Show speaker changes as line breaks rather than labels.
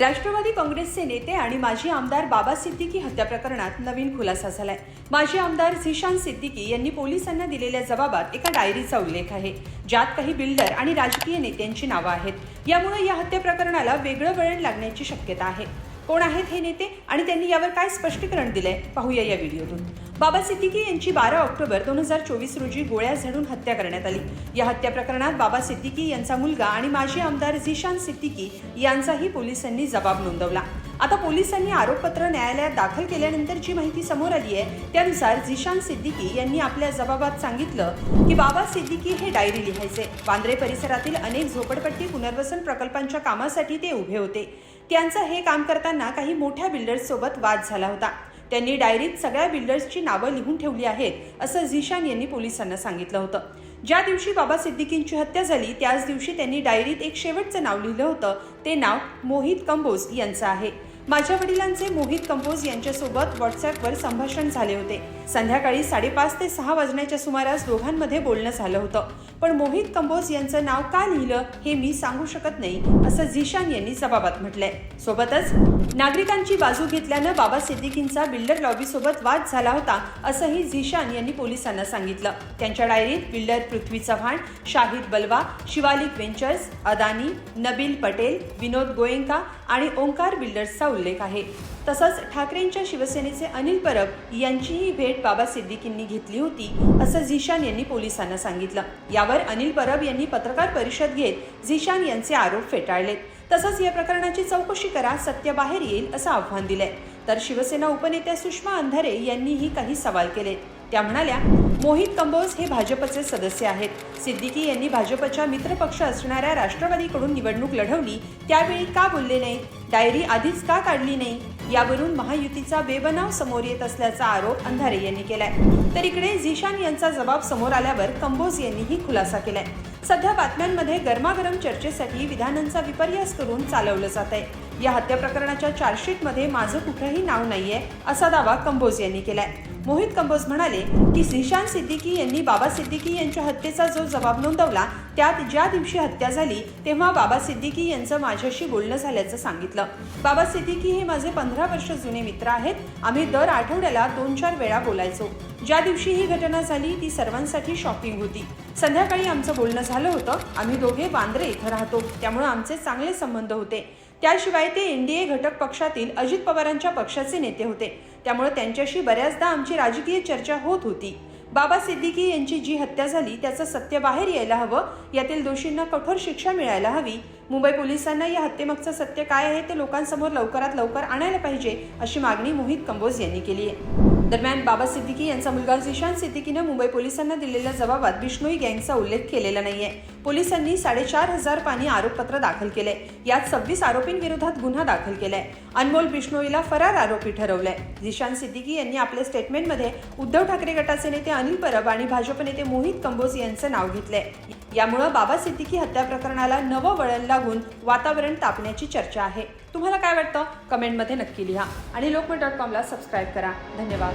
राष्ट्रवादी काँग्रेसचे नेते आणि माजी आमदार बाबा सिद्दीकी हत्या प्रकरणात नवीन खुलासा झालाय. माजी आमदार झिशान सिद्दीकी यांनी पोलिसांना दिलेल्या जबाबात एका डायरीचा उल्लेख आहे. ज्यात काही बिल्डर आणि राजकीय नेत्यांची नावं आहेत. यामुळे या हत्या प्रकरणाला वेगळं वळण लागण्याची शक्यता आहे. कोण आहेत हे नेते आणि त्यांनी यावर काय स्पष्टीकरण दिलंय? पाहूया या व्हिडिओतून. बाबा सिद्दीकी यांची बारा ऑक्टोबर दोन हजार चोवीस रोजी गोळ्या झाडून हत्या करण्यात आली. या हत्या प्रकरणात बाबा सिद्दीकी यांचा मुलगा आणि माजी आमदार झिशान सिद्दीकी यांचाही पोलिसांनी जबाब नोंदवला. आता पोलिसांनी आरोपपत्र न्यायालयात दाखल केल्यानंतर जी माहिती समोर आली आहे त्यानुसार झिशान सिद्दीकी यांनी आपल्या जबाबात सांगितलं की बाबा सिद्दीकी हे डायरी लिहायचे. वांद्रे परिसरातील अनेक झोपडपट्टी पुनर्वसन प्रकल्पांच्या कामासाठी ते उभे होते. त्यांचं हे काम करताना काही मोठ्या बिल्डर्स सोबत वाद झाला होता. त्यांनी डायरीत सगळ्या बिल्डर्सची नावं लिहून ठेवली आहेत असं झिशान यांनी पोलिसांना सांगितलं होतं. ज्या दिवशी बाबा सिद्दीकींची हत्या झाली त्याच दिवशी त्यांनी डायरीत एक शेवटचं नाव लिहिलं होतं. ते नाव मोहित कंबोज यांचं आहे. माझ्या वडिलांचे मोहित कंपोज यांच्यासोबत व्हॉट्सअपवर संभाषण झाले होते. संध्याकाळी साडेपाच ते सहा वाजण्याच्या सुमारास दोघांमध्ये बोलणं झालं होतं. पण मोहित कंबोज यांचं नाव का लिहिलं हे मी सांगू शकत नाही असं झिशान यांनी जबाबात म्हटलंय. सोबतच नागरिकांची बाजू घेतल्यानं बाबा सिद्दीकींचा बिल्डर लॉबीसोबत वाद झाला होता असंही झिशान यांनी पोलिसांना सांगितलं. त्यांच्या डायरीत बिल्डर पृथ्वी चव्हाण शाहिद बलवा शिवालिक वेंचर्स अदानी नबील पटेल विनोद गोयंका आणि ओंकार बिल्डर्सचा उल्लेख आहे. तसंच ठाकरेंच्या शिवसेनेचे अनिल परब यांचीही भेट बाबा सिद्दीकींनी घेतली होती असं झिशान यांनी पोलिसांना सांगितलं. यावर अनिल परब यांनी पत्रकार परिषद घेत झिशान यांचे आरोप फेटाळलेत. तसंच या प्रकरणाची चौकशी करा सत्य बाहेर येईल असं आव्हान दिलंय. तर शिवसेना उपनेत्या सुषमा अंधारे यांनीही काही सवाल केले त्या म्हणाल्या मोहित कंबोज हे भाजपचे सदस्य आहेत. सिद्दीकी यांनी भाजपच्या मित्रपक्ष असणाऱ्या राष्ट्रवादीकडून निवडणूक लढवली त्यावेळी का बोलले नाही? डायरी आधीच का काढली नाही? यावरून महायुतीचा बेबनाव समोर येत असल्याचा आरोप अंधारे यांनी केलाय. तर इकडे झिशान यांचा जबाब समोर आल्यावर कंबोज यांनीही खुलासा केलाय. सध्या बातम्यांमध्ये गरमागरम चर्चेसाठी विधानांचा विपर्यास करून चालवलं जात आहे या हत्या प्रकरणाच्या चार्जशीटमध्ये माझं कुठंही नाव नाहीये असा दावा कंबोज यांनी केलाय. मोहित कंबोज म्हणाले की झिशान सिद्दीकी यांनी बाबा सिद्दीकी यांच्या हत्येचा जो जबाब नोंदवला त्यात ज्या दिवशी हत्या झाली तेव्हा बाबा सिद्दीकी यांचं माझ्याशी बोलणं झाल्याचं सांगितलं. बाबा सिद्दीकी हे माझे पंधरा वर्ष जुने मित्र आहेत. आम्ही दर आठवड्याला दोन चार वेळा बोलायचो. ज्या दिवशी ही घटना झाली ती सर्वांसाठी शॉकिंग होती. संध्याकाळी आमचं बोलणं झालं होतं. आम्ही दोघे वांद्रे इथं राहतो. त्यामुळे आमचे चांगले संबंध होते. त्याशिवाय ते एनडीए घटक पक्षातील अजित पवारांच्या पक्षाचे नेते होते. त्यामुळे त्यांच्याशी बऱ्याचदा आमची राजकीय चर्चा होत होती. बाबा सिद्दीकी यांची जी हत्या झाली त्याचं सत्य बाहेर यायला हवं यातील दोषींना कठोर शिक्षा मिळायला हवी. मुंबई पोलिसांना या हत्येमागचं सत्य काय आहे ते लोकांसमोर लवकरात लवकर आणायला पाहिजे अशी मागणी मोहित कंबोज यांनी केली आहे दरम्यान बाबा सिद्दीकी यांचा मुलगा झिशान सिद्दीकीनं मुंबई पोलिसांना दिलेल्या जबाबात बिष्णोई गँगचा उल्लेख केलेला नाहीये. पोलिसांनी साडेचार हजार पाणी आरोपपत्र दाखल केले. यात सव्वीस आरोपींविरोधात गुन्हा दाखल केलाय. अनमोल बिष्णोईला फरार आरोपी ठरवलंय. जिशान सिद्दीकी यांनी आपल्या स्टेटमेंटमध्ये उद्धव ठाकरे गटाचे नेते अनिल परब आणि भाजप नेते मोहित कंबोज यांचं नाव घेतलंय. यामुळं बाबा सिद्दीकी हत्या प्रकरणाला नवं वळण लागून वातावरण तापण्याची चर्चा आहे. तुम्हाला काय वाटतं? कमेंटमध्ये नक्की लिहा. आणि लोकमत डॉट कॉमला सबस्क्राईब करा. धन्यवाद.